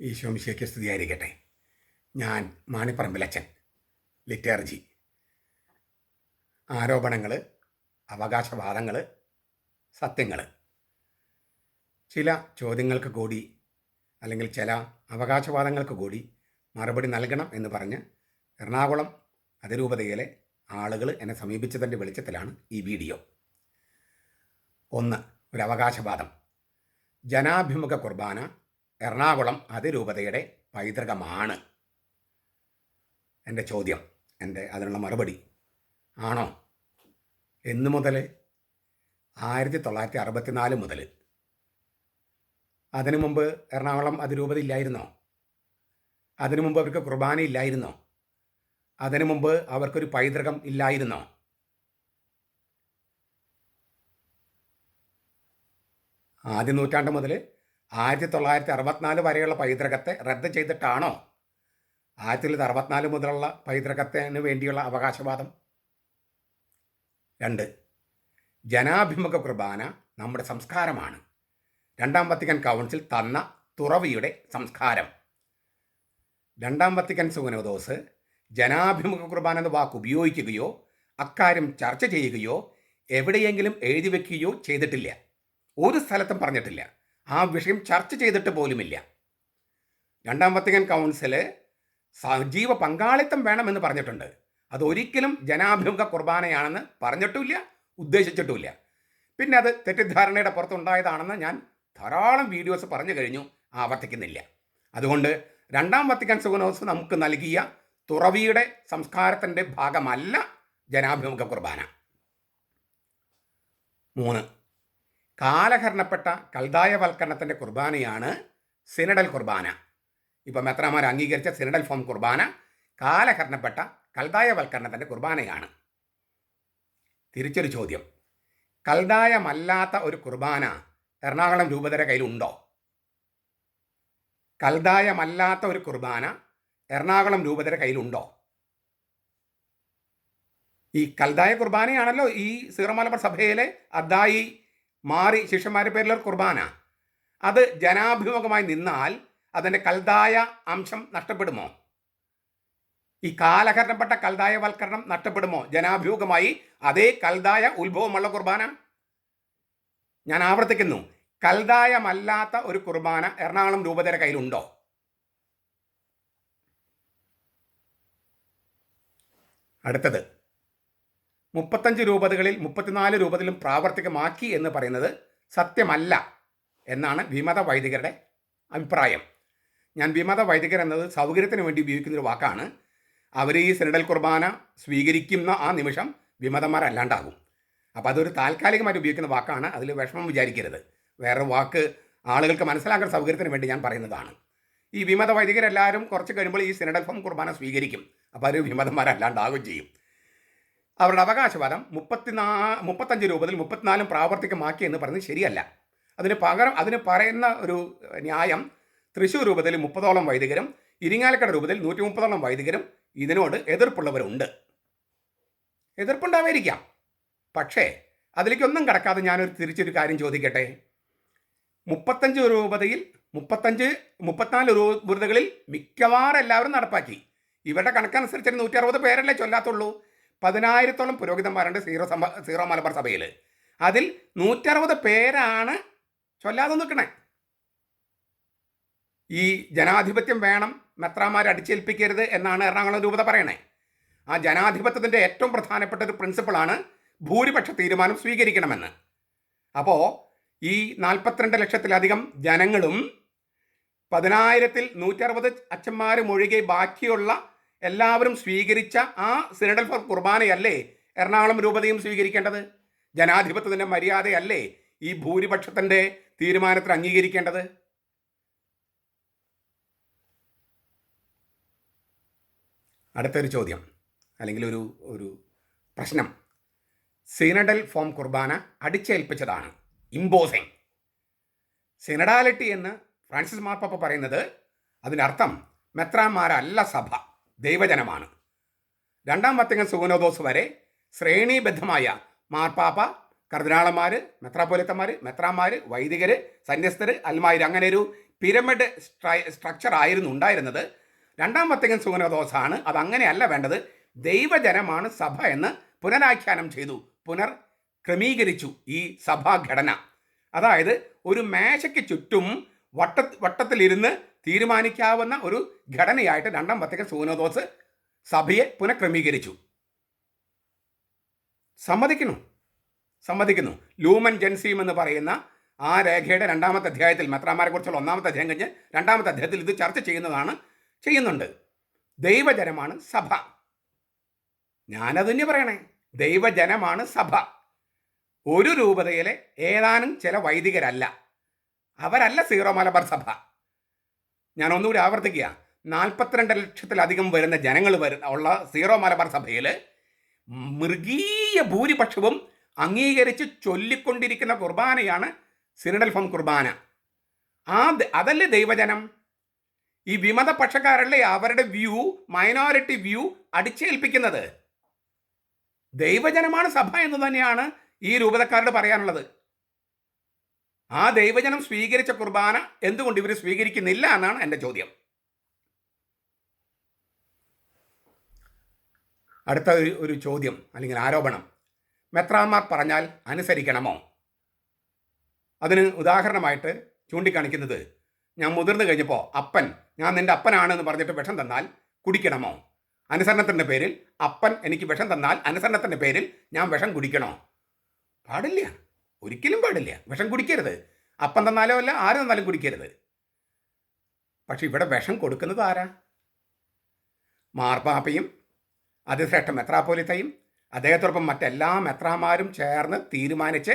ഈശോമിശയ്ക്ക് സ്തുതിയായിരിക്കട്ടെ. ഞാൻ മാണിപ്പറമ്പിലച്ചൻ ലിറ്റർജി. ആരോപണങ്ങൾ അവകാശവാദങ്ങൾ സത്യങ്ങൾ ചില ചോദ്യങ്ങൾക്ക് കൂടി അല്ലെങ്കിൽ ചില അവകാശവാദങ്ങൾക്ക് കൂടി മറുപടി നൽകണം എന്ന് പറഞ്ഞ് എറണാകുളം അതിരൂപതയിലെ ആളുകൾ എന്നെ സമീപിച്ചതിന്റെ വെളിച്ചത്തിലാണ് ഈ വീഡിയോ. ഒന്ന് ഒരു അവകാശവാദം. ജനാഭിമുഖ കുർബാന എറണാകുളം അതിരൂപതയുടെ പൈതൃകമാണ്. എന്റെ ചോദ്യം എന്റെ അതിനുള്ള മറുപടി ആണോ? എന്നു മുതൽ ആയിരത്തി തൊള്ളായിരത്തി അറുപത്തിനാല് മുതൽ അതിനു മുമ്പ് എറണാകുളം അതിരൂപത ഇല്ലായിരുന്നോ? അതിനു മുമ്പ് അവർക്ക് കുർബാന ഇല്ലായിരുന്നോ? അതിനു മുമ്പ് അവർക്കൊരു പൈതൃകം ഇല്ലായിരുന്നോ? ആദ്യ നൂറ്റാണ്ട് മുതൽ ആയിരത്തി തൊള്ളായിരത്തി അറുപത്തിനാല് വരെയുള്ള പൈതൃകത്തെ റദ്ദ് ചെയ്തിട്ടാണോ ആയിരത്തി തൊള്ളായിരത്തി അറുപത്തിനാല് മുതലുള്ള പൈതൃകത്തിന് വേണ്ടിയുള്ള അവകാശവാദം? രണ്ട്. ജനാഭിമുഖ കുർബാന നമ്മുടെ സംസ്കാരമാണ്. രണ്ടാം വത്തിക്കൻ കൗൺസിൽ തന്ന തുറവിയുടെ സംസ്കാരം. രണ്ടാം വത്തിക്കൻ സുഗനോദോസ് ജനാഭിമുഖ കുർബാന എന്ന വാക്ക് ഉപയോഗിക്കുകയോ അക്കാര്യം ചർച്ച ചെയ്യുകയോ എവിടെയെങ്കിലും എഴുതി വെക്കുകയോ ചെയ്തിട്ടില്ല. ഒരു സ്ഥലത്തും പറഞ്ഞിട്ടില്ല. ആ വിഷയം ചർച്ച ചെയ്തിട്ട് പോലുമില്ല. രണ്ടാം വത്തിക്കൻ കൗൺസിൽ സജീവ പങ്കാളിത്തം വേണമെന്ന് പറഞ്ഞിട്ടുണ്ട്. അതൊരിക്കലും ജനാഭിമുഖ കുർബാനയാണെന്ന് പറഞ്ഞിട്ടുമില്ല ഉദ്ദേശിച്ചിട്ടുമില്ല. പിന്നെ അത് തെറ്റിദ്ധാരണയുടെ പുറത്തുണ്ടായതാണെന്ന് ഞാൻ ധാരാളം വീഡിയോസ് പറഞ്ഞു കഴിഞ്ഞു ആവർത്തിക്കുന്നില്ല. അതുകൊണ്ട് രണ്ടാം വത്തിക്കാൻ സുഗനോസ് നമുക്ക് നൽകിയ തുറവിയുടെ സംസ്കാരത്തിന്റെ ഭാഗമല്ല ജനാഭിമുഖ കുർബാന. മൂന്ന്. കാലഹരണപ്പെട്ട കൽദായവൽക്കരണത്തിന്റെ കുർബാനയാണ് സിനഡൽ കുർബാന. ഇപ്പം മെത്രാമാർ അംഗീകരിച്ച സിനഡൽ ഫോം കുർബാന? കാലഹരണപ്പെട്ട കൽദായവൽക്കരണത്തിന്റെ കുർബാനയാണ്. തിരിച്ചൊരു ചോദ്യം. കൽദായമല്ലാത്ത ഒരു കുർബാന എറണാകുളം രൂപതര കയ്യിലുണ്ടോ? കൽദായമല്ലാത്ത ഒരു കുർബാന എറണാകുളം രൂപതര കയ്യിലുണ്ടോ? ഈ കൽദായ കുർബാനയാണല്ലോ ഈ സീറമലബാർ സഭയിലെ അദ്ദായി മാറി ശിഷ്യന്മാരുടെ പേരിലുള്ള കുർബാന. അത് ജനാഭിമുഖമായി നിന്നാൽ അതിന്റെ കൽതായ അംശം നഷ്ടപ്പെടുമോ? ഈ കാലഹരണപ്പെട്ട കൽതായവൽക്കരണം നഷ്ടപ്പെടുമോ? ജനാഭിമുഖമായി അതേ കൽതായ ഉത്ഭവമുള്ള കുർബാന? ഞാൻ ആവർത്തിക്കുന്നു. കൽതായമല്ലാത്ത ഒരു കുർബാന എറണാകുളം രൂപതര കയ്യിലുണ്ടോ? അടുത്തത്. മുപ്പത്തഞ്ച് രൂപതകളിൽ മുപ്പത്തിനാല് രൂപതയിലും പ്രാവർത്തികമാക്കി എന്ന് പറയുന്നത് സത്യമല്ല എന്നാണ് വിമത വൈദികരുടെ അഭിപ്രായം. ഞാൻ വിമത വൈദികർ എന്നത് സൗകര്യത്തിന് വേണ്ടി ഉപയോഗിക്കുന്നൊരു വാക്കാണ്. അവർ ഈ സിനഡൽ കുർബാന സ്വീകരിക്കുന്ന ആ നിമിഷം വിമതന്മാരല്ലാണ്ടാകും. അപ്പോൾ അതൊരു താൽക്കാലികമായിട്ട് ഉപയോഗിക്കുന്ന വാക്കാണ്. അതിൽ വിഷമം വിചാരിക്കരുത്. വേറെ വാക്ക് ആളുകൾക്ക് മനസ്സിലാക്കാൻ സൗകര്യത്തിന് വേണ്ടി ഞാൻ പറയുന്നതാണ്. ഈ വിമത വൈദികരെല്ലാവരും കുറച്ച് കഴിയുമ്പോൾ ഈ സിനഡൽ ഫോം കുർബാന സ്വീകരിക്കും. അപ്പോൾ അവർ വിമതന്മാരല്ലാണ്ടാകുകയും ചെയ്യും. അവരുടെ അവകാശവാദം മുപ്പത്തിനാ മുപ്പത്തഞ്ച് രൂപത്തിൽ മുപ്പത്തിനാലും പ്രാവർത്തികമാക്കി എന്ന് പറയുന്നത് ശരിയല്ല. അതിന് പകരം അതിന് പറയുന്ന ഒരു ന്യായം തൃശ്ശൂർ രൂപത്തിൽ മുപ്പതോളം വൈദികരും ഇരിങ്ങാലക്കട രൂപത്തിൽ നൂറ്റി മുപ്പതോളം വൈദികരും ഇതിനോട് എതിർപ്പുള്ളവരുണ്ട്. എതിർപ്പുണ്ടാവായിരിക്കാം പക്ഷേ അതിലേക്കൊന്നും കടക്കാതെ ഞാനൊരു തിരിച്ചൊരു കാര്യം ചോദിക്കട്ടെ? മുപ്പത്തഞ്ച് രൂപതയിൽ മുപ്പത്തഞ്ച് മുപ്പത്തിനാല് രൂപതകളിൽ മിക്കവാറും എല്ലാവരും നടപ്പാക്കി. ഇവരുടെ കണക്കനുസരിച്ച് നൂറ്റി അറുപത് പേരല്ലേ ചൊല്ലാത്തുള്ളൂ. പതിനായിരത്തോളം പുരോഹിതന്മാരുണ്ട് സീറോ സഭ സീറോ മലബാർ സഭയിൽ. അതിൽ നൂറ്ററുപത് പേരാണ് ചൊല്ലാതെ നിൽക്കണേ. ഈ ജനാധിപത്യം വേണം മെത്രാമാരെ അടിച്ചേൽപ്പിക്കരുത് എന്നാണ് എറണാകുളം രൂപത പറയണേ. ആ ജനാധിപത്യത്തിന്റെ ഏറ്റവും പ്രധാനപ്പെട്ട ഒരു പ്രിൻസിപ്പിളാണ് ഭൂരിപക്ഷ തീരുമാനം സ്വീകരിക്കണമെന്ന്. അപ്പോൾ ഈ നാൽപ്പത്തിരണ്ട് ലക്ഷത്തിലധികം ജനങ്ങളും പതിനായിരത്തിൽ നൂറ്ററുപത് അച്ഛന്മാരും ഒഴികെ ബാക്കിയുള്ള എല്ലാവരും സ്വീകരിച്ച ആ സിനഡൽ ഫോർ കുർബാനയല്ലേ എറണാകുളം രൂപതയും സ്വീകരിക്കേണ്ടത്? ജനാധിപത്യത്തിന്റെ മര്യാദയല്ലേ ഈ ഭൂരിപക്ഷത്തിന്റെ തീരുമാനത്തിൽ അംഗീകരിക്കേണ്ടത്? അടുത്തൊരു ചോദ്യം അല്ലെങ്കിൽ ഒരു ഒരു പ്രശ്നം. സിനഡൽ ഫോം കുർബാന അടിച്ചേൽപ്പിച്ചതാണ്. ഇമ്പോസിങ്. സിനഡാലിറ്റി എന്ന് ഫ്രാൻസിസ് മാർപ്പാപ്പ പറയുന്നത് അതിനർത്ഥം മെത്രാന്മാരല്ല സഭ. ദൈവജനമാണ്. രണ്ടാം വത്തിങ്ങൻ സുഗനോദോസ് വരെ ശ്രേണീബദ്ധമായ മാർപ്പാപ്പ കർദിനാളന്മാർ മെത്രാപോലിത്തന്മാർ മെത്രാന്മാർ വൈദികർ സന്യസ്തർ അൽമായർ അങ്ങനെ ഒരു പിരമിഡ് സ്ട്രക്ചർ ആയിരുന്നു ഉണ്ടായിരുന്നത്. രണ്ടാം വത്തങ്ങൻ സുഗനോദോസാണ് അത് അങ്ങനെയല്ല വേണ്ടത്. ദൈവജനമാണ് സഭ എന്ന് പുനരാഖ്യാനം ചെയ്തു. പുനർ ക്രമീകരിച്ചു ഈ സഭാഘടന. അതായത് ഒരു മേശയ്ക്ക് ചുറ്റും വട്ട വട്ടത്തിലിരുന്ന് തീരുമാനിക്കാവുന്ന ഒരു ഘടനയായിട്ട് രണ്ടാം വത്തികൻ സൂനോദോസ് സഭയെ പുനഃക്രമീകരിച്ചു. സമ്മതിക്കുന്നു. സമ്മതിക്കുന്നു. ലൂമൻ ജെൻസീം എന്ന് പറയുന്ന ആ രേഖയുടെ രണ്ടാമത്തെ അധ്യായത്തിൽ മെത്രാമാരെ കുറിച്ചുള്ള ഒന്നാമത്തെ അധ്യായം കഴിഞ്ഞ് രണ്ടാമത്തെ അധ്യായത്തിൽ ഇത് ചർച്ച ചെയ്യുന്നതാണ് ചെയ്യുന്നുണ്ട്. ദൈവജനമാണ് സഭ. ഞാനത് തന്നെ പറയണേ. ദൈവജനമാണ് സഭ. ഒരു രൂപതയിലെ ഏതാനും ചില വൈദികരല്ല. അവരല്ല സീറോ മലബാർ സഭ. ഞാൻ ഒന്നുകൂടി ആവർത്തിക്കുക. നാൽപ്പത്തിരണ്ട് ലക്ഷത്തിലധികം വരുന്ന ജനങ്ങൾ വരുന്ന ഉള്ള സീറോ മലബാർ സഭയിൽ മൃഗീയ ഭൂരിപക്ഷവും അംഗീകരിച്ച് ചൊല്ലിക്കൊണ്ടിരിക്കുന്ന കുർബാനയാണ് സിനഡൽ ഫോം കുർബാന. ആ അതല്ലേ ദൈവജനം? ഈ വിമത പക്ഷക്കാരല്ലേ അവരുടെ വ്യൂ മൈനോറിറ്റി വ്യൂ അടിച്ചേൽപ്പിക്കുന്നത്? ദൈവജനമാണ് സഭ എന്ന് തന്നെയാണ് ഈ രൂപതക്കാരോട് പറയാനുള്ളത്. ആ ദൈവജനം സ്വീകരിച്ച കുർബാന എന്തുകൊണ്ട് ഇവർ സ്വീകരിക്കുന്നില്ല എന്നാണ് എന്റെ ചോദ്യം. അടുത്ത ഒരു ചോദ്യം അല്ലെങ്കിൽ ആരോപണം. മെത്രാന്മാർ പറഞ്ഞാൽ അനുസരിക്കണമോ? അതിന് ഉദാഹരണമായിട്ട് ചൂണ്ടിക്കാണിക്കുന്നത് ഞാൻ മുതിർന്നു കഴിഞ്ഞപ്പോൾ അപ്പൻ ഞാൻ നിന്റെ അപ്പനാണ് എന്ന് പറഞ്ഞിട്ട് വിഷം തന്നാൽ കുടിക്കണമോ? അനുസരണത്തിന്റെ പേരിൽ അപ്പൻ എനിക്ക് വിഷം തന്നാൽ അനുസരണത്തിന്റെ പേരിൽ ഞാൻ വിഷം കുടിക്കണോ? പാടില്ല. ഒരിക്കലും പാടില്ല. വിഷം കുടിക്കരുത്. അപ്പം തന്നാലോ അല്ല ആര് തന്നാലും കുടിക്കരുത്. പക്ഷെ ഇവിടെ വിഷം കൊടുക്കുന്നത് ആരാ? മാർപ്പാപ്പയും അതിശ്രേഷ്ഠ മെത്രാപ്പോലിത്തയും അദ്ദേഹത്തോടൊപ്പം മറ്റെല്ലാ മെത്രാമാരും ചേർന്ന് തീരുമാനിച്ച്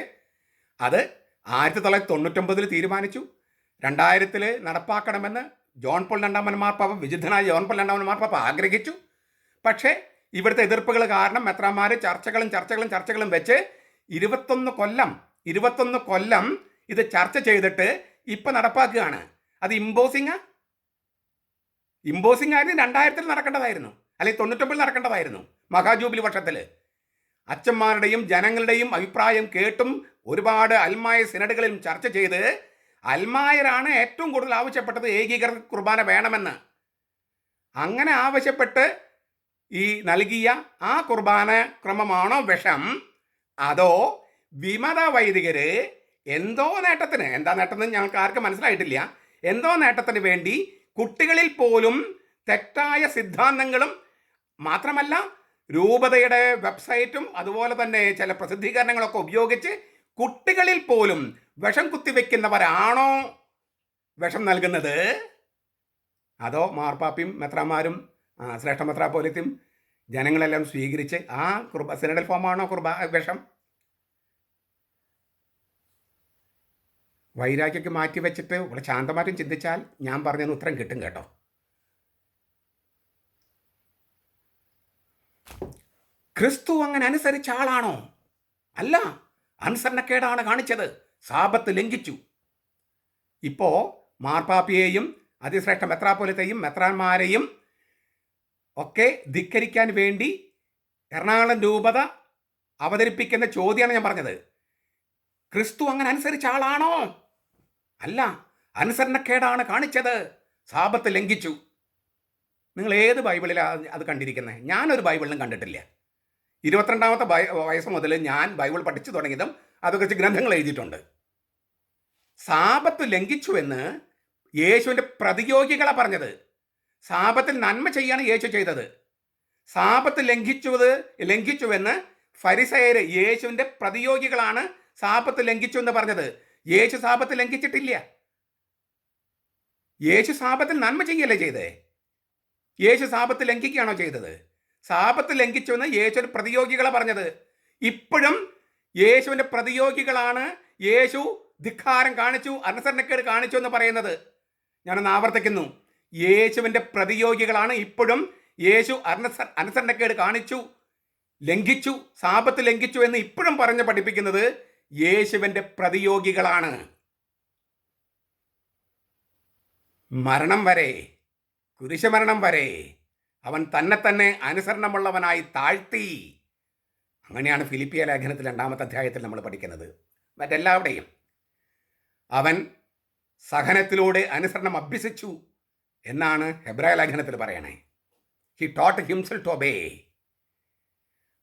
അത് ആയിരത്തി തൊള്ളായിരത്തി തൊണ്ണൂറ്റൊമ്പതിൽ തീരുമാനിച്ചു. രണ്ടായിരത്തിൽ നടപ്പാക്കണമെന്ന് ജോൺ പോൾ രണ്ടാമൻ മാർപ്പാപ്പ വിശുദ്ധനായ ജോൺ പോൾ രണ്ടാമൻ മാർപ്പാപ്പ ആഗ്രഹിച്ചു. പക്ഷേ ഇവിടുത്തെ എതിർപ്പുകൾ കാരണം മെത്രാമാർ ചർച്ചകളും ചർച്ചകളും ചർച്ചകളും വെച്ച് ഇരുപത്തൊന്ന് കൊല്ലം ഇരുപത്തൊന്ന് കൊല്ലം ഇത് ചർച്ച ചെയ്തിട്ട് ഇപ്പം നടപ്പാക്കുകയാണ്. അത് ഇമ്പോസിംഗ് ഇമ്പോസിംഗ് ആയിരുന്നു രണ്ടായിരത്തിൽ നടക്കേണ്ടതായിരുന്നു. അല്ലെങ്കിൽ തൊണ്ണൂറ്റൊമ്പതിൽ നടക്കേണ്ടതായിരുന്നു. മഹാജൂബിലി വർഷത്തിൽ അച്ഛന്മാരുടെയും ജനങ്ങളുടെയും അഭിപ്രായം കേട്ടും ഒരുപാട് അൽമായ സിനഡുകളിലും ചർച്ച ചെയ്ത് അൽമായരാണ് ഏറ്റവും കൂടുതൽ ആവശ്യപ്പെട്ടത് ഏകീകൃത കുർബാന വേണമെന്ന്. അങ്ങനെ ആവശ്യപ്പെട്ട് ഈ നൽകിയ ആ കുർബാന ക്രമമാണോ വിഷം? അതോ വിമത വൈദികര് എന്തോ നേട്ടത്തിന് എന്താ നേട്ടത്തിന് ഞങ്ങൾക്ക് ആർക്കും മനസ്സിലായിട്ടില്ല. എന്തോ നേട്ടത്തിന് വേണ്ടി കുട്ടികളിൽ പോലും തെറ്റായ സിദ്ധാന്തങ്ങളും മാത്രമല്ല രൂപതയുടെ വെബ്സൈറ്റും അതുപോലെ തന്നെ ചില പ്രസിദ്ധീകരണങ്ങളൊക്കെ ഉപയോഗിച്ച് കുട്ടികളിൽ പോലും വിഷം കുത്തിവെക്കുന്നവരാണോ വിഷം നൽകുന്നത്? അതോ മാർപ്പാപ്പിയും മെത്രാമാരും ശ്രേഷ്ഠ മെത്രാപ്പോലിത്തും ജനങ്ങളെല്ലാം സ്വീകരിച്ച് ആ കുർബ സിനഡൽ ഫോമാണോ കുർബ വിഷം? വൈരാഗ്യമൊക്കെ മാറ്റി വെച്ചിട്ട് ഇവിടെ ശാന്തമായിട്ടും ചിന്തിച്ചാൽ ഞാൻ പറഞ്ഞതിന് ഉത്തരം കിട്ടും കേട്ടോ. ക്രിസ്തു അങ്ങനെ അനുസരിച്ച ആളാണോ? അല്ല അനുസരണക്കേടാണ് കാണിച്ചത്. സാപത്ത് ലംഘിച്ചു. ഇപ്പോ മാർപ്പാപ്പിയെയും അതിശ്രേഷ്ഠ മെത്രാപോലത്തെയും മെത്രാന്മാരെയും ഒക്കെ ധിക്കരിക്കാൻ വേണ്ടി എറണാകുളം രൂപത അവതരിപ്പിക്കുന്ന ചോദ്യമാണ് ഞാൻ പറഞ്ഞത്. ക്രിസ്തു അങ്ങനെ അനുസരിച്ച ആളാണോ? അല്ല അനുസരണക്കേടാണ് കാണിച്ചത്. സാപത്ത് ലംഘിച്ചു. നിങ്ങൾ ഏത് ബൈബിളിലാണ് അത് കണ്ടിരിക്കുന്നത് ഞാനൊരു ബൈബിളിലും കണ്ടിട്ടില്ല. ഇരുപത്തിരണ്ടാമത്തെ വയസ്സ് മുതൽ ഞാൻ ബൈബിൾ പഠിച്ചു തുടങ്ങിയതും അതൊക്കെ ഗ്രന്ഥങ്ങൾ എഴുതിയിട്ടുണ്ട്. സാപത്ത് ലംഘിച്ചു എന്ന് യേശുവിന്റെ പ്രതിയോഗികളാണ് പറഞ്ഞത്. സാപത്തിൽ നന്മ ചെയ്യാണ് യേശു ചെയ്തത്. സാപത്ത് ലംഘിച്ചുവത് ലംഘിച്ചുവെന്ന് ഫരിസയര് യേശുവിന്റെ പ്രതിയോഗികളാണ് സാപത്ത് ലംഘിച്ചു എന്ന് പറഞ്ഞത്. യേശു സാപത്ത് ലംഘിച്ചിട്ടില്ല. യേശു സാപത്തിൽ നന്മ ചെയ്യല്ലേ ചെയ്തേ? യേശു സാപത്ത് ലംഘിക്കുകയാണോ ചെയ്തത്? സാപത്ത് ലംഘിച്ചു എന്ന് യേശു പ്രതിയോഗികളെ പറഞ്ഞത്. ഇപ്പോഴും യേശുവിന്റെ പ്രതിയോഗികളാണ് യേശു ധിക്കാരം കാണിച്ചു അനുസരണക്കേട് കാണിച്ചു എന്ന് പറയുന്നത്. ഞാനൊന്ന് ആവർത്തിക്കുന്നു. യേശുവിന്റെ പ്രതിയോഗികളാണ് ഇപ്പോഴും യേശു അനുസ അനുസരണക്കേട് കാണിച്ചു ലംഘിച്ചു സാപത്ത് ലംഘിച്ചു എന്ന് ഇപ്പോഴും പറഞ്ഞ് പഠിപ്പിക്കുന്നത് യേശുവിന്റെ പ്രതിയോഗികളാണ്. മരണം വരെ കുരിശമരണം വരെ അവൻ തന്നെ തന്നെ അനുസരണമുള്ളവനായി താഴ്ത്തി. അങ്ങനെയാണ് ഫിലിപ്പിയ ലേഖനത്തിൽ രണ്ടാമത്തെ അധ്യായത്തിൽ നമ്മൾ പഠിക്കുന്നത്. മറ്റെല്ലാവരുടെയും അവൻ സഹനത്തിലൂടെ അനുസരണം അഭ്യസിച്ചു എന്നാണ് ഹെബ്രായ ലേഖനത്തിൽ പറയണേ. He taught himself to obey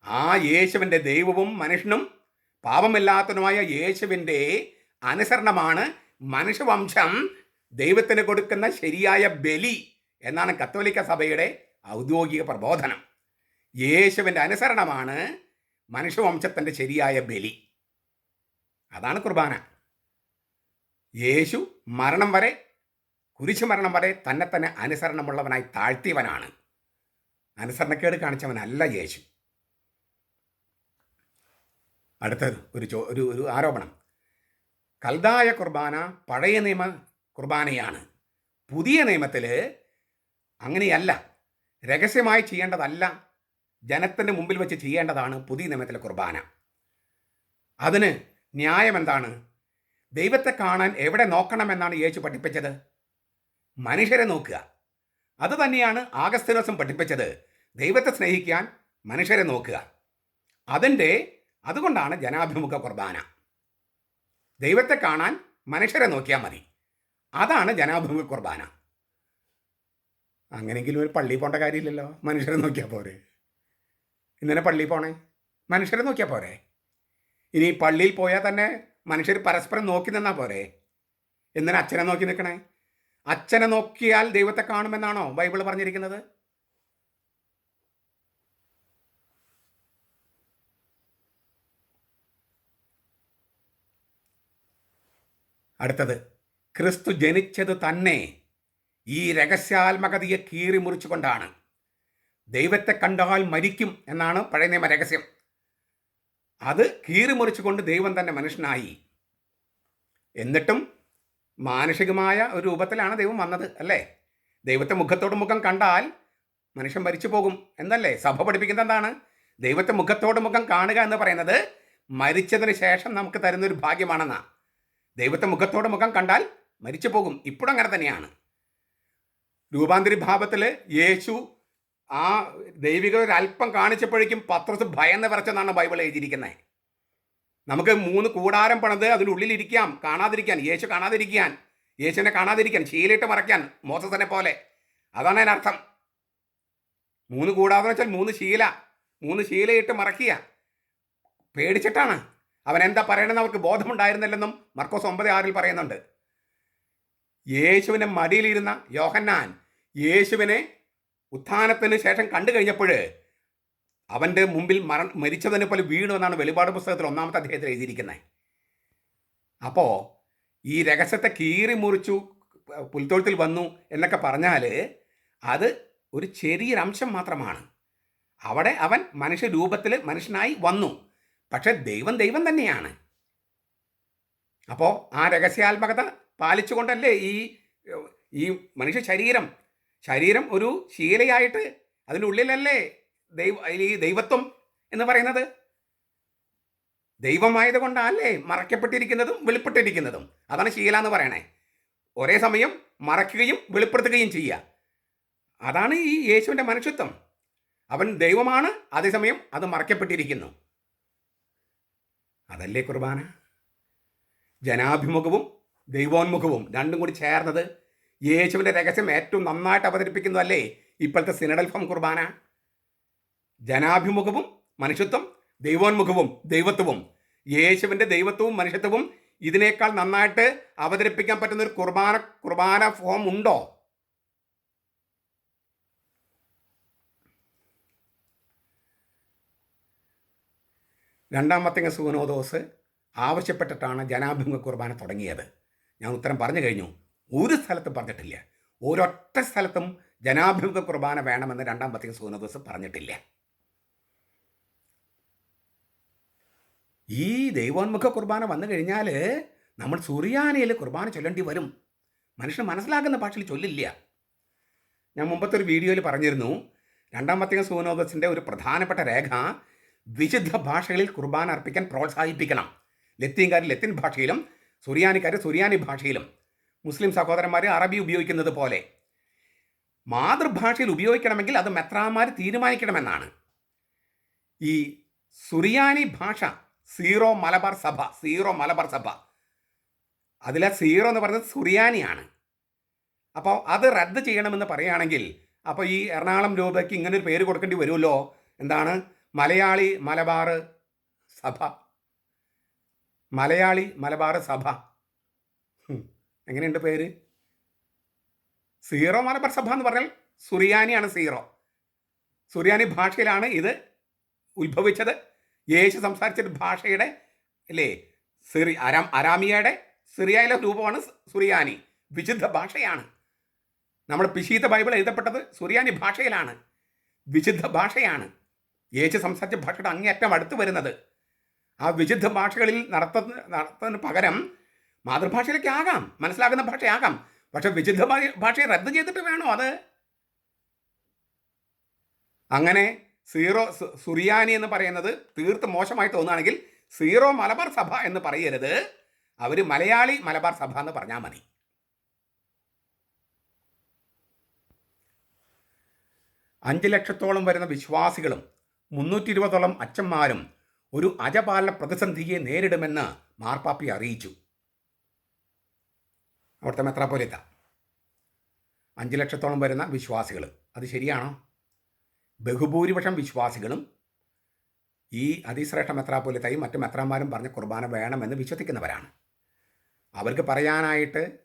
ആ യേശുവിന്റെ ദൈവവും മനുഷ്യനും പാപമില്ലാത്തതുമായ യേശുവിന്റെ അനുസരണമാണ് മനുഷ്യവംശം ദൈവത്തിന് കൊടുക്കുന്ന ശരിയായ ബലി എന്നാണ് കത്തോലിക്ക സഭയുടെ ഔദ്യോഗിക പ്രബോധനം. യേശുവിന്റെ അനുസരണമാണ് മനുഷ്യവംശത്തിന്റെ ശരിയായ ബലി. അതാണ് കുർബാന. യേശു മരണം വരെ കുരിശു മരണം വരെ തന്നെ തന്നെ അനുസരണമുള്ളവനായി താഴ്ത്തിയവനാണ്. അനുസരണക്കേട് കാണിച്ചവനല്ല യേശു. അടുത്തത് ഒരു ചോ ഒരു ഒരു ആരോപണം. കൽതായ കുർബാന പഴയ നിയമ കുർബാനയാണ്. പുതിയ നിയമത്തിൽ അങ്ങനെയല്ല. രഹസ്യമായി ചെയ്യേണ്ടതല്ല. ജനത്തിന്റെ മുമ്പിൽ വെച്ച് ചെയ്യേണ്ടതാണ് പുതിയ നിയമത്തിലെ കുർബാന. അതിന് ന്യായം എന്താണ്? ദൈവത്തെ കാണാൻ എവിടെ നോക്കണമെന്നാണ് യേശു പഠിപ്പിച്ചത്? മനുഷ്യരെ നോക്കുക. അത് തന്നെയാണ് ദിവസം പഠിപ്പിച്ചത്. ദൈവത്തെ സ്നേഹിക്കാൻ മനുഷ്യരെ നോക്കുക. അതിന്റെ അതുകൊണ്ടാണ് ജനാഭിമുഖ കുർബാന. ദൈവത്തെ കാണാൻ മനുഷ്യരെ നോക്കിയാൽ മതി. അതാണ് ജനാഭിമുഖ കുർബാന. അങ്ങനെയെങ്കിലും ഒരു പള്ളിയിൽ പോകേണ്ട കാര്യമില്ലല്ലോ. മനുഷ്യരെ നോക്കിയാൽ പോരെ. ഇന്നലെ പള്ളിയിൽ പോണേ? മനുഷ്യരെ നോക്കിയാൽ പോരെ? ഇനി പള്ളിയിൽ പോയാൽ തന്നെ മനുഷ്യർ പരസ്പരം നോക്കി നിന്നാൽ പോരെ? എന്തിനാ അച്ഛനെ നോക്കി നിൽക്കണേ അച്ഛനെ നോക്കിയാൽ ദൈവത്തെ കാണുമെന്നാണോ ബൈബിൾ പറഞ്ഞിരിക്കുന്നത്? അടുത്തത് ക്രിസ്തു ജനിച്ചത് തന്നെ ഈ രഹസ്യാത്മകതയെ കീറി മുറിച്ചുകൊണ്ടാണ്. ദൈവത്തെ കണ്ടാൽ മരിക്കും എന്നാണ് പഴയ നിയമ രഹസ്യം. അത് കീറി മുറിച്ചുകൊണ്ട് ദൈവം തന്നെ മനുഷ്യനായി. എന്നിട്ടും മാനുഷികമായ ഒരു രൂപത്തിലാണ് ദൈവം വന്നത് അല്ലേ? ദൈവത്തെ മുഖത്തോട് മുഖം കണ്ടാൽ മനുഷ്യൻ മരിച്ചു പോകും എന്നല്ലേ? സഭ പഠിപ്പിക്കുന്നത് എന്താണ്? ദൈവത്തെ മുഖത്തോട് മുഖം കാണുക എന്ന് പറയുന്നത് മരിച്ചതിന് ശേഷം നമുക്ക് തരുന്നൊരു ഭാഗ്യമാണെന്നാ. ദൈവത്തെ മുഖത്തോട് മുഖം കണ്ടാൽ മരിച്ചു പോകും. ഇപ്പോഴും അങ്ങനെ തന്നെയാണ്. രൂപാന്തരി ഭാവത്തിൽ യേശു ആ ദൈവിക അല്പം കാണിച്ചപ്പോഴേക്കും പത്രസ് ഭയന്ന് വരച്ചെന്നാണ് ബൈബിൾ എഴുതിയിരിക്കുന്നത്. നമുക്ക് മൂന്ന് കൂടാരം പണിത് അതിനുള്ളിലിരിക്കാം കാണാതിരിക്കാൻ യേശു കാണാതിരിക്കാൻ യേശുവിനെ കാണാതിരിക്കാൻ ശീലിട്ട് മറയ്ക്കാൻ മോസസിനെ പോലെ. അതാണ് അതിനർത്ഥം മൂന്ന് കൂടാതെന്ന് വെച്ചാൽ മൂന്ന് ശീല. മൂന്ന് ശീലയിട്ട് മറക്കുക പേടിച്ചിട്ടാണ്. അവൻ എന്താ പറയണമെന്ന് അവർക്ക് ബോധമുണ്ടായിരുന്നില്ലെന്നും മർക്കോസ് ഒമ്പത് ആറിൽ പറയുന്നുണ്ട്. യേശുവിനെ മടിയിലിരുന്ന യോഹന്നാൻ യേശുവിനെ ഉത്ഥാനത്തിന് ശേഷം കണ്ടു കഴിഞ്ഞപ്പോൾ അവന്റെ മുമ്പിൽ മര മരിച്ചതിനെ പോലെ വീണു എന്നാണ് വെളിപാട് പുസ്തകത്തിൽ ഒന്നാമത്തെ അദ്ദേഹത്തിൽ എഴുതിയിരിക്കുന്നത്. അപ്പോൾ ഈ രഹസ്യത്തെ കീറി മുറിച്ചു പുൽത്തൊഴുത്തിൽ വന്നു എന്നൊക്കെ പറഞ്ഞാൽ അത് ഒരു ചെറിയൊരംശം മാത്രമാണ്. അവിടെ അവൻ മനുഷ്യരൂപത്തിൽ മനുഷ്യനായി വന്നു. പക്ഷെ ദൈവം ദൈവം തന്നെയാണ്. അപ്പോൾ ആ രഹസ്യാത്മകത പാലിച്ചുകൊണ്ടല്ലേ ഈ ഈ മനുഷ്യ ശരീരം ശരീരം ഒരു ശീലയായിട്ട് അതിനുള്ളിലല്ലേ ദൈവ ഈ ദൈവത്വം എന്ന് പറയുന്നത്? ദൈവമായത് കൊണ്ടല്ലേ മറയ്ക്കപ്പെട്ടിരിക്കുന്നതും വെളിപ്പെട്ടിരിക്കുന്നതും? അതാണ് ശീല എന്ന് പറയണേ. ഒരേ സമയം മറയ്ക്കുകയും വെളിപ്പെടുത്തുകയും ചെയ്യുക. അതാണ് ഈ യേശുവിന്റെ മനുഷ്യത്വം. അവൻ ദൈവമാണ് അതേസമയം അത് മറയ്ക്കപ്പെട്ടിരിക്കുന്നു. അതല്ലേ കുർബാന? ജനാഭിമുഖവും ദൈവോന്മുഖവും രണ്ടും കൂടി ചേർന്നത് യേശുവിന്റെ രഹസ്യം ഏറ്റവും നന്നായിട്ട് അവതരിപ്പിക്കുന്നതല്ലേ ഇപ്പോഴത്തെ സിനഡൽഫം കുർബാന? ജനാഭിമുഖവും മനുഷ്യത്വം ദൈവോന്മുഖവും ദൈവത്വവും. യേശുവിന്റെ ദൈവത്വവും മനുഷ്യത്വവും ഇതിനേക്കാൾ നന്നായിട്ട് അവതരിപ്പിക്കാൻ പറ്റുന്ന ഒരു കുർബാന കുർബാന ഫോം ഉണ്ടോ? രണ്ടാമത്തെ സുഗനോദോസ് ആവശ്യപ്പെട്ടിട്ടാണ് ജനാഭിമുഖ കുർബാന തുടങ്ങിയത്. ഞാൻ ഉത്തരം പറഞ്ഞു കഴിഞ്ഞു. ഒരു സ്ഥലത്തും പറഞ്ഞിട്ടില്ല. ഒരൊറ്റ സ്ഥലത്തും ജനാഭിമുഖ കുർബാന വേണമെന്ന് രണ്ടാമത്തെ സുഗനോദോസ് പറഞ്ഞിട്ടില്ല. ഈ ദൈവോന്മുഖ കുർബാന വന്നു കഴിഞ്ഞാൽ നമ്മൾ സുറിയാനയിൽ കുർബാന ചൊല്ലേണ്ടി വരും. മനുഷ്യൻ മനസ്സിലാക്കുന്ന ഭാഷയിൽ ചൊല്ലില്ല. ഞാൻ മുമ്പത്തെ ഒരു വീഡിയോയിൽ പറഞ്ഞിരുന്നു. രണ്ടാമത്തെ സൂനോദസിന്റെ ഒരു പ്രധാനപ്പെട്ട രേഖ വിശുദ്ധ ഭാഷകളിൽ കുർബാന അർപ്പിക്കാൻ പ്രോത്സാഹിപ്പിക്കണം. ലത്തീൻകാർ ലത്തീൻ ഭാഷയിലും സുറിയാനിക്കാർ സുറിയാനി ഭാഷയിലും മുസ്ലിം സഹോദരന്മാർ അറബി ഉപയോഗിക്കുന്നത് പോലെ. മാതൃഭാഷയിൽ ഉപയോഗിക്കണമെങ്കിൽ അത് മെത്രാന്മാർ തീരുമാനിക്കണമെന്നാണ്. ഈ സുറിയാനി ഭാഷ സീറോ മലബാർ സഭ സീറോ മലബാർ സഭ അതിലെ സീറോ എന്ന് പറയുന്നത് സുറിയാനിയാണ്. അപ്പോൾ അത് റദ്ദ് ചെയ്യണമെന്ന് പറയുകയാണെങ്കിൽ അപ്പോൾ ഈ എറണാകുളം രൂപയ്ക്ക് ഇങ്ങനൊരു പേര് കൊടുക്കേണ്ടി വരുമല്ലോ? എന്താണ്? മലയാളി മലബാർ സഭ. മലയാളി മലബാർ സഭ. എങ്ങനെയുണ്ട് പേര്? സീറോ മലബാർ സഭ എന്ന് പറഞ്ഞാൽ സുറിയാനിയാണ് സീറോ. സുറിയാനി ഭാഷയിലാണ് ഇത് ഉത്ഭവിച്ചത്. യേശു സംസാരിച്ച ഭാഷയുടെ അല്ലേ സിറി അരാം അരാമിയയുടെ സിറിയയിലെ രൂപമാണ് സുറിയാനി. വിശുദ്ധ ഭാഷയാണ്. നമ്മുടെ പിശീത ബൈബിൾ എഴുതപ്പെട്ടത് സുറിയാനി ഭാഷയിലാണ്. വിശുദ്ധ ഭാഷയാണ്. യേശു സംസാരിച്ച ഭാഷയുടെ അങ്ങേയറ്റം അടുത്ത് വരുന്നത്. ആ വിശുദ്ധ ഭാഷകളിൽ നടത്തുന്ന നടത്തുന്നതിന് പകരം മാതൃഭാഷയിലേക്ക് ആകാം. മനസ്സിലാകുന്ന ഭാഷയാകാം. പക്ഷെ വിശുദ്ധ ഭാഷയെ റദ്ദ് ചെയ്തിട്ട് വേണോ അത്? അങ്ങനെ സീറോ സുറിയാനി എന്ന് പറയുന്നത് തീർത്ത് മോശമായി തോന്നുകയാണെങ്കിൽ സീറോ മലബാർ സഭ എന്ന് പറയരുത്. അവർ മലയാളി മലബാർ സഭ എന്ന് പറഞ്ഞാൽ മതി. അഞ്ച് ലക്ഷത്തോളം വരുന്ന വിശ്വാസികളും മുന്നൂറ്റി ഇരുപതോളം അച്ഛന്മാരും ഒരു അജപാലന പ്രതിസന്ധിയെ നേരിടുമെന്ന് മാർപ്പാപ്പി അറിയിച്ചു. അവിടുത്തെ മെത്രാപ്പോലിത്ത. അഞ്ച് ലക്ഷത്തോളം വരുന്ന വിശ്വാസികൾ അത് ശരിയാണോ? ബഹുഭൂരിപക്ഷം വിശ്വാസികളും ഈ അതിശ്രേഷ്ഠ മെത്രാപ്പോലിത്തയും മറ്റു മെത്രാന്മാരും പറഞ്ഞ കുർബാന വേണമെന്ന് വിശ്വസിക്കുന്നവരാണ്. അവർക്ക് പറയാനായിട്ട്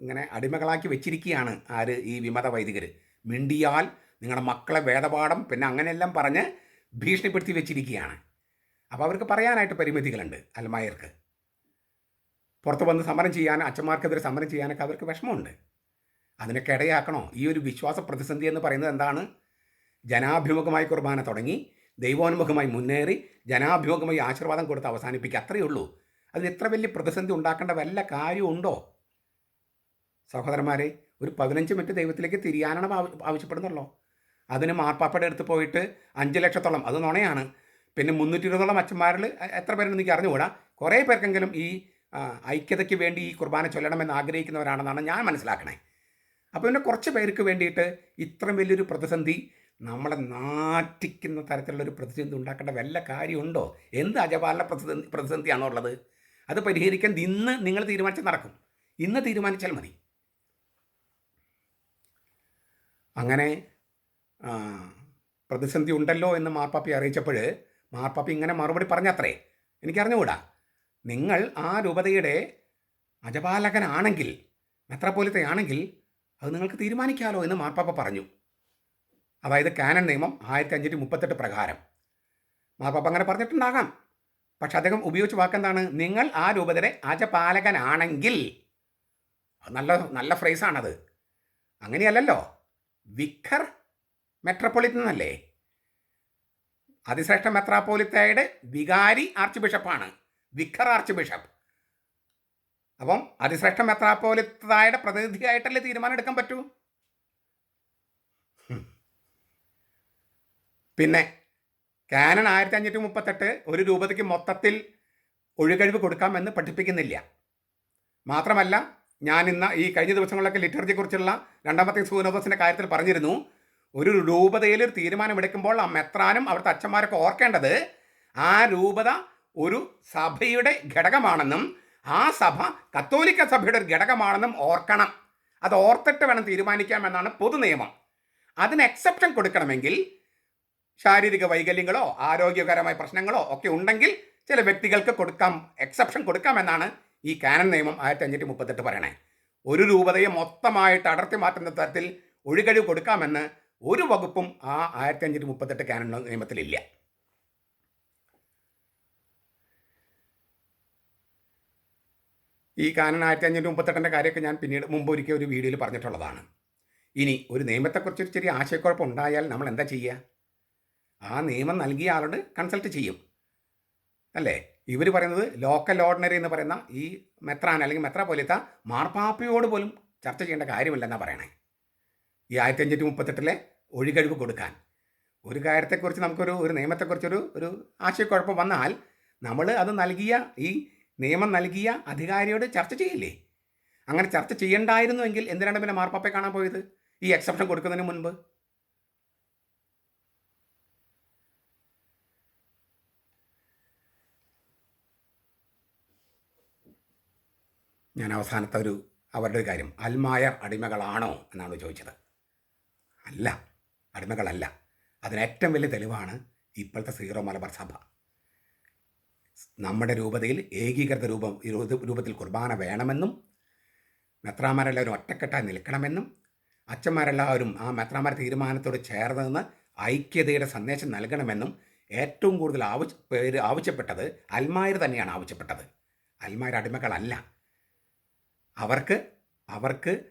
ഇങ്ങനെ അടിമകളാക്കി വെച്ചിരിക്കുകയാണ് ആര് ഈ വിമത വൈദികർ മിണ്ടിയാൽ നിങ്ങളുടെ മക്കളെ വേദപാഠം പിന്നെ അങ്ങനെയെല്ലാം പറഞ്ഞ് ഭീഷണിപ്പെടുത്തി വെച്ചിരിക്കുകയാണ്. അപ്പോൾ അവർക്ക് പറയാനായിട്ട് പരിമിതികളുണ്ട് അൽമായർക്ക്. പുറത്ത് വന്ന് സമരം ചെയ്യാൻ അച്ഛന്മാർക്കെതിരെ സമരം ചെയ്യാനൊക്കെ അവർക്ക് വിഷമമുണ്ട്. അതിനൊക്കെ ഇടയാക്കണോ? ഈ ഒരു വിശ്വാസ പ്രതിസന്ധി എന്ന് പറയുന്നത് എന്താണ്? ജനാഭിമുഖമായി കുർബാന തുടങ്ങി ദൈവോന്മുഖമായി മുന്നേറി ജനാഭിമുഖമായി ആശീർവാദം കൊടുത്ത് അവസാനിപ്പിക്കുക. അത്രയേ ഉള്ളൂ. അതിന് ഇത്ര വലിയ പ്രതിസന്ധി ഉണ്ടാക്കേണ്ട വല്ല കാര്യമുണ്ടോ? സഹോദരന്മാരെ ഒരു പതിനഞ്ച് മിനിറ്റ് ദൈവത്തിലേക്ക് തിരിയാനാണ് ആവ- ആവശ്യപ്പെടുന്നുള്ളൂ? അതിന് മാർപ്പാപ്പയുടെ അടുത്ത് പോയിട്ട് അഞ്ച് ലക്ഷത്തോളം അത് നുണയാണ്. പിന്നെ മുന്നൂറ്റി ഇരുപതോളം അച്ഛന്മാരിൽ എത്ര പേരുണ്ടെന്ന് എനിക്ക് അറിഞ്ഞുകൂടാ. കുറേ പേർക്കെങ്കിലും ഈ ഐക്യതയ്ക്ക് വേണ്ടി ഈ കുർബാന ചൊല്ലണമെന്ന് ആഗ്രഹിക്കുന്നവരാണെന്നാണ് ഞാൻ മനസ്സിലാക്കണേ. അപ്പോൾ പിന്നെ കുറച്ച് പേർക്ക് വേണ്ടിയിട്ട് ഇത്രയും വലിയൊരു പ്രതിസന്ധി നമ്മളെ നാറ്റിക്കുന്ന തരത്തിലുള്ളൊരു പ്രതിസന്ധി ഉണ്ടാക്കേണ്ട വല്ല കാര്യമുണ്ടോ? എന്ത് അജപാലിലെ പ്രതിസന്ധി പ്രതിസന്ധിയാണോ ഉള്ളത് അത് പരിഹരിക്കാൻ ഇന്ന് നിങ്ങൾ തീരുമാനിച്ചാൽ നടക്കും. ഇന്ന് തീരുമാനിച്ചാൽ മതി. അങ്ങനെ പ്രതിസന്ധി ഉണ്ടല്ലോ എന്ന് മാർപ്പാപ്പി അറിയിച്ചപ്പോൾ മാർപ്പാപ്പി ഇങ്ങനെ മറുപടി പറഞ്ഞത്രേ. എനിക്കറിഞ്ഞുകൂടാ. നിങ്ങൾ ആ രൂപതയുടെ അജപാലകനാണെങ്കിൽ മെത്രാപ്പോലിത്തയാണെങ്കിൽ അത് നിങ്ങൾക്ക് തീരുമാനിക്കാമല്ലോ എന്ന് മാർപ്പാപ്പ പറഞ്ഞു. അതായത് കാനൻ നിയമം ആയിരത്തി അഞ്ഞൂറ്റി മുപ്പത്തെട്ട് പ്രകാരം. മാർപ്പാപ്പ അങ്ങനെ പറഞ്ഞിട്ടുണ്ടാകാം. പക്ഷെ അദ്ദേഹം ഉപയോഗിച്ച വാക്കെന്താണ്? നിങ്ങൾ ആ രൂപതയുടെ അജപാലകനാണെങ്കിൽ. നല്ല നല്ല ഫ്രേസാണത് അങ്ങനെയല്ലല്ലോ. വിഖർ മെട്രോപൊളിറ്റൻ അല്ലേ അതിശ്രേഷ്ഠ മെത്രാപ്പോലിത്തയുടെ വികാരി ആർച്ച് ബിഷപ്പാണ് വിഖർ ആർച്ച് ബിഷപ്പ് അപ്പം അതിശ്രേഷ്ഠ മെത്രാപ്പോലിത്തായുടെ പ്രതിനിധിയായിട്ടല്ലേ തീരുമാനം എടുക്കാൻ പറ്റൂ പിന്നെ കാനൺ ആയിരത്തി അഞ്ഞൂറ്റി മുപ്പത്തെട്ട് ഒരു രൂപതയ്ക്ക് മൊത്തത്തിൽ ഒഴികഴിവ് കൊടുക്കാമെന്ന് പഠിപ്പിക്കുന്നില്ല. മാത്രമല്ല ഞാൻ ഇന്ന് ഈ കഴിഞ്ഞ ദിവസങ്ങളിലൊക്കെ ലിറ്റർജിയെക്കുറിച്ചുള്ള രണ്ടാമത്തെ സൂനോദസിന്റെ കാര്യത്തിൽ പറഞ്ഞിരുന്നു ഒരു രൂപതയിൽ ഒരു തീരുമാനമെടുക്കുമ്പോൾ ആ മെത്രാനും അവിടുത്തെ അച്ഛന്മാരൊക്കെ ഓർക്കേണ്ടത് ആ രൂപത ഒരു സഭയുടെ ഘടകമാണെന്നും ആ സഭ കത്തോലിക്ക സഭയുടെ ഒരു ഘടകമാണെന്നും ഓർക്കണം. അത് ഓർത്തിട്ട് വേണം തീരുമാനിക്കാമെന്നാണ് പൊതു നിയമം അതിന് എക്സെപ്ഷൻ കൊടുക്കണമെങ്കിൽ ശാരീരിക വൈകല്യങ്ങളോ ആരോഗ്യകരമായ പ്രശ്നങ്ങളോ ഒക്കെ ഉണ്ടെങ്കിൽ ചില വ്യക്തികൾക്ക് കൊടുക്കാം എക്സെപ്ഷൻ കൊടുക്കാമെന്നാണ് ഈ കാനൻ നിയമം ആയിരത്തി അഞ്ഞൂറ്റി മുപ്പത്തെട്ട് പറയണേ. ഒരു രൂപതയെ മൊത്തമായിട്ട് അടർത്തി മാറ്റുന്ന തരത്തിൽ ഒഴികഴിവ് കൊടുക്കാമെന്ന് ഒരു വകുപ്പും ആ ആയിരത്തി അഞ്ഞൂറ്റി മുപ്പത്തെട്ട് കാനൻ നിയമത്തിലില്ല. ഈ കാനൻ ആയിരത്തി അഞ്ഞൂറ്റി മുപ്പത്തെട്ടിന്റെ കാര്യമൊക്കെ ഞാൻ പിന്നീട് മുമ്പ് ഒരിക്കൽ ഒരു വീഡിയോയിൽ പറഞ്ഞിട്ടുള്ളതാണ്. ഇനി ഒരു നിയമത്തെക്കുറിച്ച് ഒരു ചെറിയ ആശയക്കുഴപ്പം ഉണ്ടായാൽ നമ്മൾ എന്താ ചെയ്യുക? ആ നിയമം നൽകിയ ആളോട് കൺസൾട്ട് ചെയ്യും. അല്ലേ? ഇവർ പറയുന്നത് ലോക്കൽ ഓർഡിനറി എന്ന് പറയുന്ന ഈ മെത്രാൻ അല്ലെങ്കിൽ മെത്ര പോലത്തെ മാർപ്പാപ്പയോട് പോലും ചർച്ച ചെയ്യേണ്ട കാര്യമില്ലെന്നാണ് പറയണേ. ഈ ആയിരത്തി അഞ്ഞൂറ്റി മുപ്പത്തെട്ടിലെ ഒഴികഴിവ് കൊടുക്കാൻ. ഒരു കാര്യത്തെക്കുറിച്ച് നമുക്കൊരു ഒരു നിയമത്തെക്കുറിച്ചൊരു ഒരു ആശയക്കുഴപ്പം വന്നാൽ നമ്മൾ അത് നൽകിയ ഈ നിയമം നൽകിയ അധികാരിയോട് ചർച്ച ചെയ്യില്ലേ? അങ്ങനെ ചർച്ച ചെയ്യണ്ടായിരുന്നുവെങ്കിൽ എന്തിനാണ് പിന്നെ മാർപ്പാപ്പയെ കാണാൻ പോയത്? ഈ എക്സെപ്ഷൻ കൊടുക്കുന്നതിന് മുൻപ്. ഞാൻ അവസാനത്തെ ഒരു അവരുടെ കാര്യം. അൽമായർ അടിമകളാണോ എന്നാണ് ചോദിച്ചത്. അല്ല അടിമകളല്ല. അതിന് ഏറ്റവും വലിയ തെളിവാണ് ഇപ്പോഴത്തെ സീറോ മലബാർ സഭ. നമ്മുടെ രൂപതയിൽ ഏകീകൃത രൂപം രൂപ- രൂപത്തിൽ കുർബാന വേണമെന്നും മെത്രാമാരെല്ലാവരും ഒറ്റക്കെട്ടായി നിൽക്കണമെന്നും അച്ഛന്മാരെല്ലാവരും ആ മെത്രാമാർ തീരുമാനത്തോട് ചേർന്ന് നിന്ന് ഐക്യതയുടെ സന്ദേശം നൽകണമെന്നും ഏറ്റവും കൂടുതൽ ആവശ്യ പേര് ആവശ്യപ്പെട്ടത് അൽമായർ തന്നെയാണ് ആവശ്യപ്പെട്ടത്. അൽമായർ അടിമകളല്ല. അവർക്ക് അവർക്ക്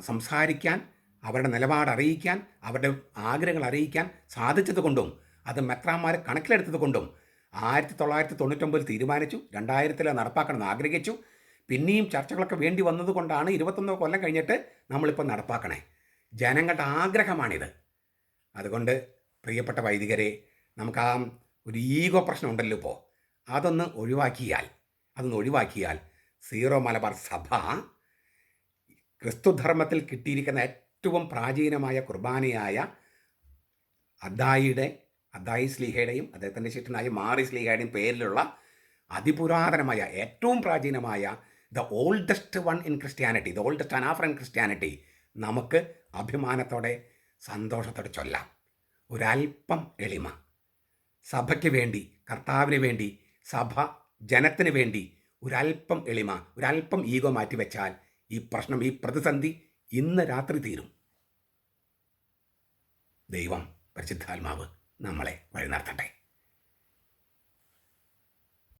സംസാരിക്കാൻ അവരുടെ നിലപാട് അറിയിക്കാൻ അവരുടെ ആഗ്രഹങ്ങൾ അറിയിക്കാൻ സാധിച്ചത് കൊണ്ടും അത് മെത്രാന്മാർ കണക്കിലെടുത്തത് കൊണ്ടും ആയിരത്തി തൊള്ളായിരത്തി തൊണ്ണൂറ്റൊമ്പതിൽ തീരുമാനിച്ചു രണ്ടായിരത്തിൽ നടപ്പാക്കണമെന്ന് ആഗ്രഹിച്ചു. പിന്നെയും ചർച്ചകളൊക്കെ വേണ്ടി വന്നതുകൊണ്ടാണ് ഇരുപത്തൊന്ന് കൊല്ലം കഴിഞ്ഞിട്ട് നമ്മളിപ്പോൾ നടപ്പാക്കണേ. ജനങ്ങളുടെ ആഗ്രഹമാണിത്. അതുകൊണ്ട് പ്രിയപ്പെട്ട വൈദികരെ നമുക്ക് ആ ഒരു ഈഗോ പ്രശ്നം ഉണ്ടല്ലോ ഇപ്പോൾ അതൊന്ന് ഒഴിവാക്കിയാൽ അതൊന്ന് ഒഴിവാക്കിയാൽ സീറോ മലബാർ സഭ ക്രിസ്തുധർമ്മത്തിൽ കിട്ടിയിരിക്കുന്ന ഏറ്റവും പ്രാചീനമായ കുർബാനയായ അദ്ദായിയുടെ അദ്ദായി സ്ലീഹയുടെയും അദ്ദേഹത്തിന്റെ ശിഷ്യനായ മാറി സ്ലീഹയുടെയും പേരിലുള്ള അതിപുരാതനമായ ഏറ്റവും പ്രാചീനമായ the oldest one in Christianity the oldest anaphora in Christianity നമുക്ക് അഭിമാനത്തോടെ സന്തോഷത്തോടെ ചൊല്ലാം. ഒരല്പം എളിമ. സഭയ്ക്ക് വേണ്ടി കർത്താവിന് വേണ്ടി സഭ ജനത്തിന് വേണ്ടി ഒരല്പം എളിമ ഒരല്പം ഈഗോ മാറ്റിവെച്ചാൽ ഈ പ്രശ്നം ഈ പ്രതിസന്ധി ഇന്ന് രാത്രി തീരും. ദൈവം പരിശുദ്ധാത്മാവ് നമ്മളെ വഴി നടത്തട്ടെ.